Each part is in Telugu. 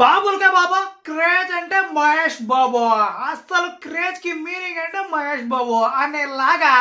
బాబులకే బాబా? క్రేజ్ అంటే మహేష్ బాబు. అసలు క్రేజ్కి మీనింగ్ అంటే మహేష్ బాబు అనేలాగా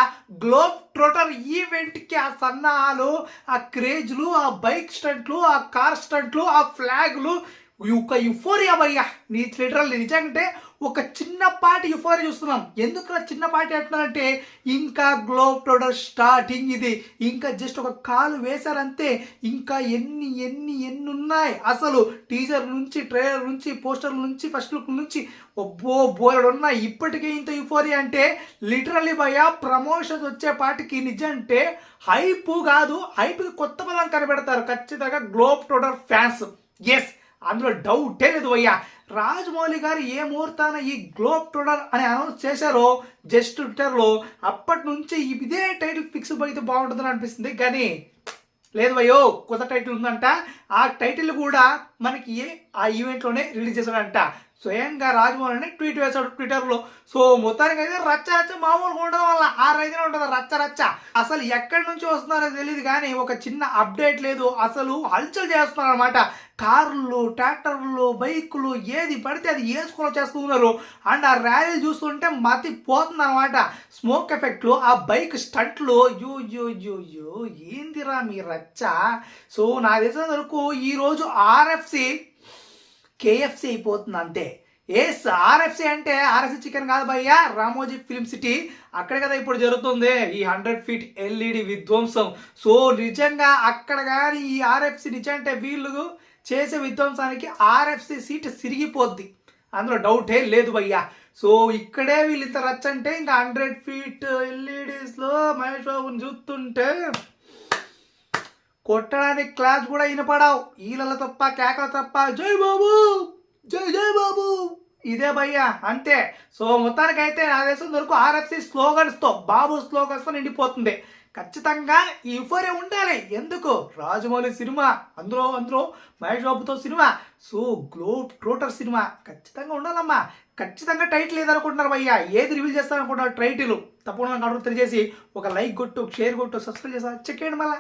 గ్లోబ్ ట్రోటర్ ఈవెంట్కి ఆ సన్నాహాలు ఆ క్రేజ్లు ఆ బైక్ స్టంట్లు ఆ కార్ స్టంట్లు ఆ ఫ్లాగ్లు ఒక యుఫోరియా భయ్యా. నీ లిటరల్లీ నిజంటే ఒక చిన్నపాటి యుఫోరియా చూస్తున్నాం. ఎందుకు చిన్నపాటి అంటున్నానంటే ఇంకా గ్లోబ్ టోడర్ స్టార్టింగ్ ఇది. ఇంకా జస్ట్ ఒక కాలు వేశారంతే. ఇంకా ఎన్ని ఎన్ని ఎన్ని ఉన్నాయి? అసలు టీజర్ నుంచి ట్రైలర్ నుంచి పోస్టర్ నుంచి ఫస్ట్ లుక్ నుంచి ఒబ్బో బోలెడు ఉన్నాయి. ఇప్పటికే ఇంత యుఫోరియా అంటే లిటరల్లీ భయ్యా ప్రమోషన్స్ వచ్చే పాటికి నిజంటే హైప్ కాదు హైప్ కొత్త పదం కనిపెడతారు. ఖచ్చితంగా గ్లోబ్ టోడర్ ఫ్యాన్స్. ఎస్ అందులో డౌటే లేదు అయ్యా. రాజమౌళి గారు ఏ ముహూర్తాన ఈ గ్లోబ్ ట్రోడర్ అని అనౌన్స్ చేశారో జస్ట్ ట్విట్టర్లో అప్పటి నుంచి ఇదే టైటిల్ ఫిక్స్ అయితే బాగుంటుందని అనిపిస్తుంది. కానీ లేదు అయ్యో కొత్త టైటిల్ ఉందంట. ఆ టైటిల్ కూడా మనకి ఆ ఈవెంట్లోనే రిలీజ్ చేశాడంట. స్వయంగా రాజమౌళి అని ట్వీట్ వేశాడు ట్విట్టర్లో సో మొత్తానికి అయితే రచ్చ రచ్చ మామూలుగా ఉండడం వల్ల ఆ రైతునే ఉంటుంది? రచ్చ రచ్చ. అసలు ఎక్కడి నుంచి వస్తున్నారో తెలియదు కానీ ఒక చిన్న అప్డేట్ లేదు. అసలు హల్చల్ చేస్తున్నారు అనమాట కార్లు ట్రాక్టర్లు బైకులు ఏది పడితే అది వేసుకొని చేస్తున్నారు అండ్ ఆ ర్యాలీ చూస్తుంటే మతి పోతుంది అనమాట స్మోక్ ఎఫెక్ట్లు ఆ బైక్ స్టంట్లు. యో యో యో యో ఏందిరా మీ రచ్చ? సో నాకు తెలిసిన వరకు ఈరోజు ఆర్ఎఫ్ కేఎఫ్సి అయిపోతుంది అంతే ఎస్ ఆర్ఎఫ్సి అంటే ఆర్ఎఫ్సి చికెన్ కాదు భయ్యా రామోజీ ఫిల్మ్ సిటీ. అక్కడ కదా ఇప్పుడు జరుగుతుంది. ఈ హండ్రెడ్ ఫీట్ ఎల్ఈడి విధ్వంసం. సో నిజంగా అక్కడ కానీ ఈ ఆర్ఎఫ్సి నిజంటే వీళ్ళు చేసే విధ్వంసానికి ఆర్ఎఫ్సి సీట్ సిరిగిపోద్ది. అందులో డౌటే లేదు భయ్యా. సో ఇక్కడే వీళ్ళు ఇంత రచ్చంటే ఇంకా హండ్రెడ్ ఫీట్ ఎల్ఈడీస్లో మహేష్ బాబుని చూస్తుంటే కొట్టడానికి క్లాస్ కూడా వినపడావు ఈలల తప్ప కేకల తప్ప జై బాబు జై జై బాబు ఇదే భయ్యా అంతే సో మొత్తానికైతే నా దేశం వరకు ఆర్ఎఫ్సి స్లోగన్స్తో బాబు స్లోగన్స్తో నిండిపోతుంది ఖచ్చితంగా ఈ యుఫోరియా ఉండాలి ఎందుకు రాజమౌళి సినిమా అందులో అందులో మహేష్ బాబుతో cinema so globetrotter cinema ఖచ్చితంగా ఉండాలమ్మా ఖచ్చితంగా టైటిల్ ఏదనుకుంటున్నారు భయ్యా ఏది రివీల్ చేస్తారనుకుంటున్నారు టైటిల్ తప్పకుండా నాకు తెలియజేసి ఒక లైక్ కొట్టు షేర్ కొట్టు సబ్స్క్రైబ్ చేస్తా చెక్ చేయండి మళ్ళీ